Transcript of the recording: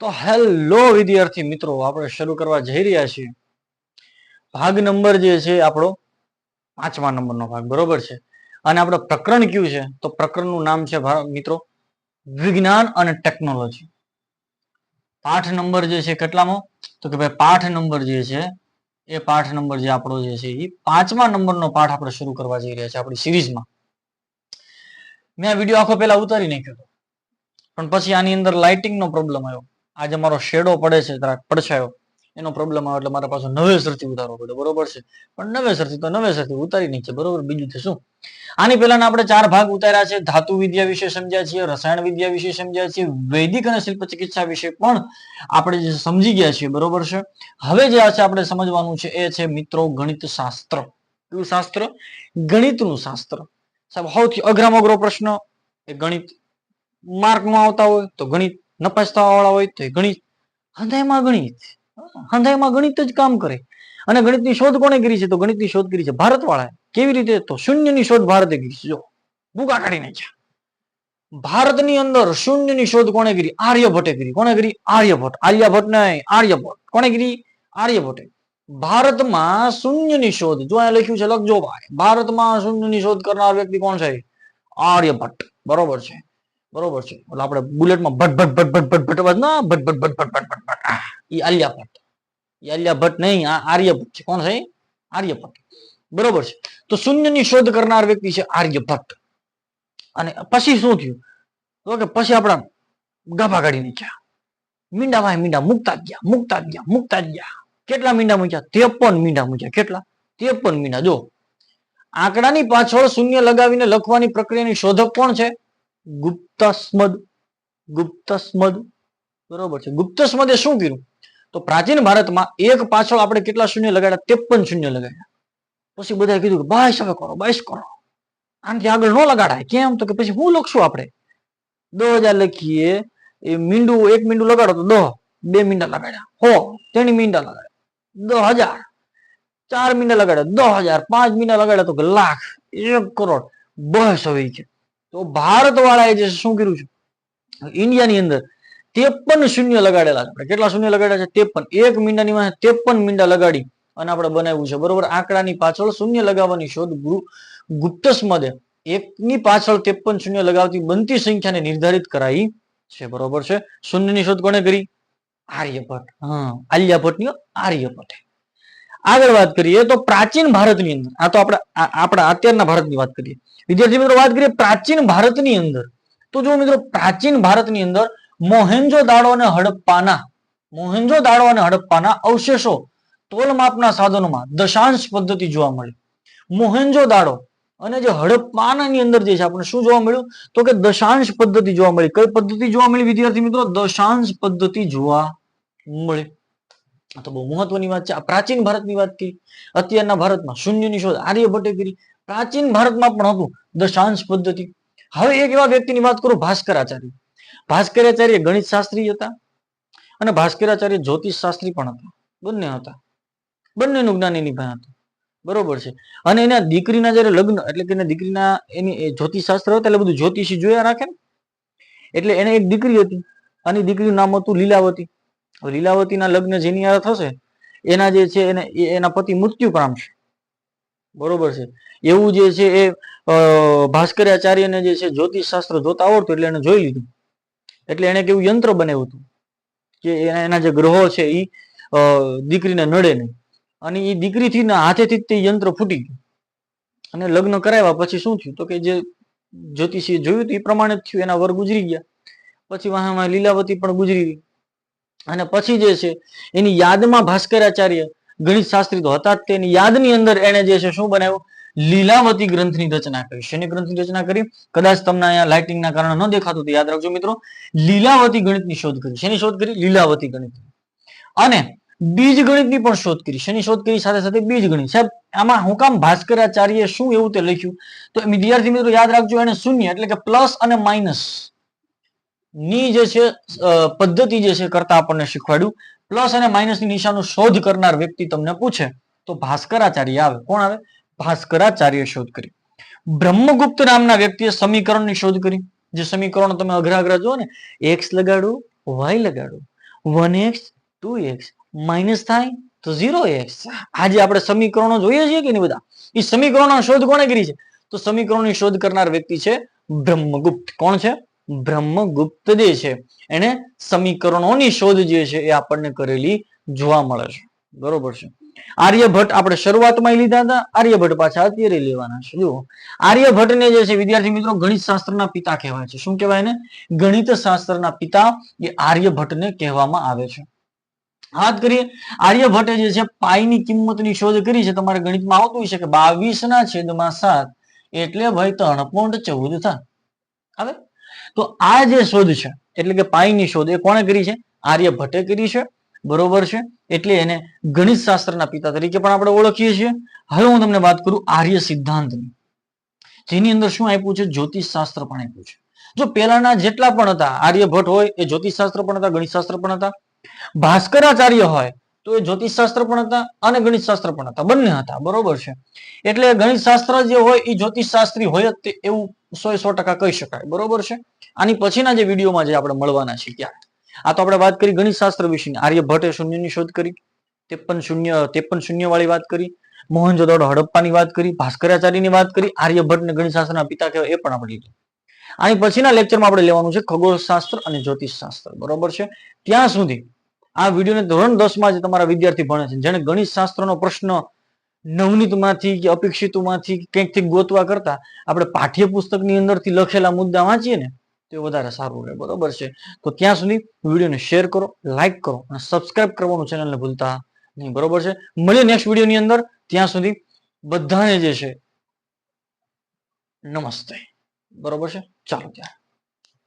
તો હેલો વિદ્યાર્થી મિત્રો, આપણે શરૂ કરવા જઈ રહ્યા છીએ. ભાગ નંબર જે છે આપણો, પાંચમા નંબરનો ભાગ, બરોબર છે? અને આપણો પ્રકરણ કયું છે? તો પ્રકરણનું નામ છે મિત્રો, વિજ્ઞાન અને ટેકનોલોજી પાઠ નંબર જે છે કેટલામો? તો કે ભાઈ પાઠ નંબર જે છે, એ પાઠ નંબર જે આપણો જે છે, એ પાંચમા નંબરનો પાઠ આપણે શરૂ કરવા જઈ રહ્યા છે આપણી સિરીઝમાં. મેં આ વીડિયો આખો પહેલા ઉતારી નાખ્યો પણ પછી આની અંદર લાઇટિંગનો પ્રોબ્લેમ આવ્યો. આજે મારો શેડો પડે છે પડછાયો. એનો પ્રોબ્લેમ આવે એટલે મારા પાછો નવેસરથી ઉતારવો પડે, બરોબર છે? પણ નવેસરથી તો નવેસરથી ઉતારી નહીં છે બરોબર? બીજું છે શું? આની પહેલાના આપણે ચાર ભાગ ઉતાર્યા છે, ધાતુ વિદ્યા વિશે સમજ્યા છીએ, રસાયણ વિદ્યા વિશે સમજ્યા છીએ, વૈદિક અને શિલ્પ ચિકિત્સા વિશે પણ આપણે જે સમજી ગયા છીએ, બરોબર છે? હવે જે છે, આપણે સમજવાનું છે, એ છે મિત્રો ગણિત શાસ્ત્ર કયું શાસ્ત્ર? ગણિતનું શાસ્ત્ર. સાહેબ, સૌથી અઘરામાં અઘરો પ્રશ્ન, એ ગણિત માર્કમાં આવતા હોય તો ગણિત નપાસ વાળા હોય તો ગણિત હંધાઈમાં ગણિત. હંધાઈમાં ગણિત જ કામ કરે. અને ગણિતની શોધ કોને કરી છે? તો ગણિતની શોધ કરી છે ભારત વાળા કેવી રીતે? તો શૂન્યની શોધ ભારતે કરી છે. જો ભૂકા કાઢી નાખ્યા. ભારતની અંદર શૂન્યની શોધ કોને કરી? આર્યભટ્ટે કરી. કોણે કરી? આર્યભટ્ટ. આર્યભટ્ટ નહીં, આર્યભટ્ટ. કોને કરી? આર્યભટ્ટે. ભારતમાં શૂન્યની શોધ. જો અહીંયા લખ્યું છે, લખજો ભાઈ. ભારતમાં શૂન્યની શોધ કરનાર વ્યક્તિ કોણ છે? આર્યભટ્ટ. બરોબર છે. બરોબર છે. એટલે આપણે બુલેટમાં ભટ ભટ ભટ ભટ ભટ ભટ અવાજ ના ભટ ભટ ભટ ભટ ભટ ભટ ભટ. ઈ આલિયા ભટ્ટ ઈ આલિયા ભટ્ટ નહીં, આ આર્યભટ્ટ છે. કોણ છે આર્યભટ્ટ. બરોબર છે. તો શૂન્યની શોધ કરનાર વ્યક્તિ છે આર્યભટ્ટ. અને પછી શું થયું? તો કે પછી આપણા ગાભા કાઢી નાખ્યા મીંડા ભાઈ મીંડા મુકતા ગયા મુકતા ગયા મુકતા ગયા. કેટલા મીંડા મૂક્યા? ત્રેપન મીંડા મૂક્યા. કેટલા? ત્રેપન મીંડા. જો, આંકડાની પાછળ શૂન્ય લગાવીને લખવાની પ્રક્રિયાની શોધક કોણ છે? ગુપ્તસ્મદ ગુપ્તસ્મદ, બરોબર છે. ગુપ્તસ્મદે શું કર્યું? તો પ્રાચીન ભારતમાં એક પાછળ આપણે કેટલા શૂન્ય લગાડ્યા? ત્રેપન શૂન્ય લગાડ્યા. પછી બધાએ કીધું કે બાઈસ હવે કરો બાઈસ કરો. આનાથી આગળ ન લગાડાય. કેમ? તો કે પછી હું લખશું આપણે? દસ હજાર લખીએ. એ મીંડું, એક મીંડું લગાડો તો દહ. બે મીંડા લગાડ્યા. હો ત્રણ મીંડા લગાડ્યા. દસ હજાર. ચાર મીંડા લગાડ્યા. દસ હજાર. પાંચ મીંડા લગાડ્યા તો કે લાખ. એક કરોડ. બસ હવે છે. તો ભારત વાળાએ જે શું કર્યું છે? ઇન્ડિયાની અંદર ત્રેપન શૂન્ય લગાડેલા છે. કેટલા શૂન્ય લગાડ્યા છે? ત્રેપન. એક મીંડાની માં ત્રેપન મીંડા લગાડી અને આપણે બનાવ્યું છે. બરોબર? આંકડાની પાછળ શૂન્ય લગાવવાની શોધ ગુરુ ગુપ્તસ્મદે એકની પાછળ ત્રેપન શૂન્ય લગાવતી બનતી સંખ્યાને નિર્ધારિત કરાઈ છે. બરોબર છે? શૂન્યની શોધ કોને કરી? આર્યભટ્ટ. હા. આલ્યાભટ્ટની આર્યભટ્ટ. આગળ વાત કરીએ તો પ્રાચીન ભારતની અંદર, આ તો આપણે આપણા અત્યારના ભારતની વાત કરીએ. વિદ્યાર્થી મિત્રો, વાત કરીએ પ્રાચીન ભારતની અંદર. તો જો મિત્રો, પ્રાચીન ભારતની અંદર મોહેન્જો દાડો અને હડપ્પાના મોહેન્જો દાડો અને હડપ્પાના અવશેષો તોલમાપના સાધનોમાં દશાંશ પદ્ધતિ જોવા મળી. મોહેન્જો દાડો અને જે હડપ્પાનાની અંદર જે છે આપણે શું જોવા મળ્યું? તો કે દશાંશ પદ્ધતિ જોવા મળી. કઈ પદ્ધતિ જોવા મળી વિદ્યાર્થી મિત્રો? દશાંશ પદ્ધતિ જોવા મળી. તો બહુ મહત્વની વાત છે. આ પ્રાચીન ભારતની વાત કરી. અત્યારના ભારતમાં શૂન્યની શોધ આર્યભટ્ટે કરી. પ્રાચીન ભારતમાં પણ હતું દશાંશ પદ્ધતિ. હવે એક એવા વ્યક્તિની વાત કરું, ભાસ્કરાચાર્ય. ભાસ્કરાચાર્ય ગણિત શાસ્ત્રી હતા અને ભાસ્કરાચાર્ય જ્યોતિષ શાસ્ત્રી પણ હતા. બંને હતા. બંનેનું જ્ઞાન એની પાસે હતું. બરોબર છે. અને એના દીકરીના જયારે લગ્ન, એટલે કે એના દીકરીના એની જ્યોતિષ શાસ્ત્ર હતા, એટલે બધું જ્યોતિષી જોયા રાખે ને? એટલે એને એક દીકરી હતી અને દીકરીનું નામ હતું લીલાવતી. લીલાવતીના લગ્ન જેની હારે થશે, એના જે છે એને એના પતિ મૃત્યુ પામશે. બરોબર છે. એવું જે છે એ ભાસ્કરાચાર્યને જે છે જ્યોતિષ શાસ્ત્ર જોતા આવડતું એટલે એને જોઈ લીધું. એટલે એને કેવું યંત્ર બનાવ્યું હતું કે એના એના જે ગ્રહો છે એ દીકરીને નડે નહીં. અને એ દીકરીથી હાથેથી તે યંત્ર ફૂટી ગયું. અને લગ્ન કરાવ્યા પછી શું થયું? તો કે જે જ્યોતિષીએ જોયું હતું એ પ્રમાણે જ થયું, એના વર ગુજરી ગયા. પછી વાહમાં લીલાવતી પણ ગુજરી ગઈ. અને પછી જે છે, એની યાદમાં ભાસ્કરાચાર્ય ગણિત શાસ્ત્રી તો હતા જ યાદની અંદર એને જે છે, શું બનાવ્યું? લીલાવતી ગ્રંથની રચના કરી શેની ગ્રંથની રચના કરી? કદાચ તમને અહીંયા લાઇટિંગના કારણે ન દેખાતું તો યાદ રાખજો મિત્રો. લીલાવતી ગણિતની શોધ કરી. શેની શોધ કરી? લીલાવતી ગણિત અને બીજ ગણિતની પણ શોધ કરી. શેની શોધ કરી? સાથે સાથે બીજ ગણિત. સાહેબ, આમાં હું કામ ભાસ્કરાચાર્ય શું એવું તે લખ્યું? તો વિદ્યાર્થી મિત્રો યાદ રાખજો, એને શૂન્ય એટલે કે પ્લસ અને માઇનસ ની જે છે પદ્ધતિ જે છે કરતા આપણને શીખવાડ્યું. પ્લસ અને માઇનસની નિશાનો શોધ કરનાર વ્યક્તિ તમને પૂછે, તો ભાસ્કરાચાર્ય આવે. કોણ આવે? ભાસ્કરાચાર્ય શોધ કરી. બ્રહ્મગુપ્ત નામના વ્યક્તિએ સમીકરણની શોધ કરી. જે સમીકરણો તમે અઘરા જુઓ ને એક્સ લગાડું y લગાડું. One x, two x. Minus થાય તો ઝીરો એક્સ. આજે આપણે સમીકરણો જોઈએ છીએ કે નહીં બધા? એ સમીકરણો શોધ કોણે કરી છે? તો સમીકરણની શોધ કરનાર વ્યક્તિ છે બ્રહ્મગુપ્ત. કોણ છે? બ્રહ્મગુપ્ત જે છે, એને સમીકરણોની શોધ જે છે એ આપણને કરેલી જોવા મળે છે. બરોબર છે. આર્યભટ્ટ આપણે શરૂઆતમાં લીધા હતા, આર્યભટ્ટ પાછા અત્યારે લેવાના છે. જુઓ, આર્યભટ્ટને જે છે, વિદ્યાર્થી મિત્રો ગણિત શાસ્ત્રના પિતા કહેવાય છે. શું કહેવાય ને ગણિત શાસ્ત્રના પિતા એ આર્યભટ્ટને કહેવામાં આવે છે. વાત કરીએ, આર્યભટ્ટે જે છે પાઈની કિંમતની શોધ કરી છે. તમારે ગણિતમાં આવતું છે કે બાવીસ ના છેદમાં સાત એટલે ભાઈ ત્રણ પોઈન્ટ ચૌદ થાય. હવે તો આ જે શોધ છે, એટલે કે પાઈની શોધ, એ કોણે કરી છે? આર્યભટ્ટે કરી છે, બરોબર છે? એટલે એને ગણિત શાસ્ત્રના પિતા તરીકે પણ આપણે ઓળખીએ છીએ. હવે હું તમને વાત કરું આર્ય સિદ્ધાંતની. જેની અંદર શું આપ્યું છે? જ્યોતિષ શાસ્ત્ર પણ આપ્યું છે. જો પહેલાના જેટલા પણ હતા, આર્યભટ્ટ હોય, એ જ્યોતિષ શાસ્ત્ર પણ હતા, ગણિત શાસ્ત્ર પણ હતા. ભાસ્કરાચાર્ય હોય, તો એ જ્યોતિષ શાસ્ત્ર પણ હતા અને ગણિત શાસ્ત્ર પણ હતા. બંને હતા, બરોબર છે? એટલે ગણિત શાસ્ત્ર જે હોય, એ જ્યોતિષ શાસ્ત્રી હોય જ એવું સો સો ટકા કહી શકાય. બરોબર છે? આની પછીના જે વિડીયોમાં જે આપણે મળવાના છીએ ત્યારે આ તો આપણે વાત કરી ગણિત શાસ્ત્ર વિશેની આર્યભટ્ટે શૂન્યની શોધ કરી, ત્રેપન શૂન્ય ત્રેપન શૂન્ય વાળી વાત કરી મોહનજોદડો હડપ્પાની વાત કરી ભાસ્કરાચાર્યની વાત કરી આર્યભટ્ટને ગણિત શાસ્ત્રના પિતા કહેવાય એ પણ આપણે લીધું. આની પછીના લેક્ચરમાં આપણે લેવાનું છે ખગોળશાસ્ત્ર અને જ્યોતિષશાસ્ત્ર. બરોબર છે? ત્યાં સુધી આ વિડીયોને ધોરણ દસમાં જે તમારા વિદ્યાર્થી ભણે છે. જેને ગણિત શાસ્ત્રનો પ્રશ્ન નવનીતમાંથી કે અપેક્ષિતમાંથી કંઈકથી ગોતવા કરતા આપણે પાઠ્યપુસ્તકની અંદરથી લખેલા મુદ્દા વાંચીએ ને તો વધારે સારું રહે, બરોબર છે? તો ત્યાં સુધી વિડીયોને શેર કરો, લાઈક કરો અને સબસ્ક્રાઇબ કરવાનું ચેનલને ભૂલતા નહીં, બરોબર છે? મળીએ નેક્સ્ટ વિડીયોની અંદર. ત્યાં સુધી બધાને જે છે, નમસ્તે. બરોબર છે? ચાલો ત્યારે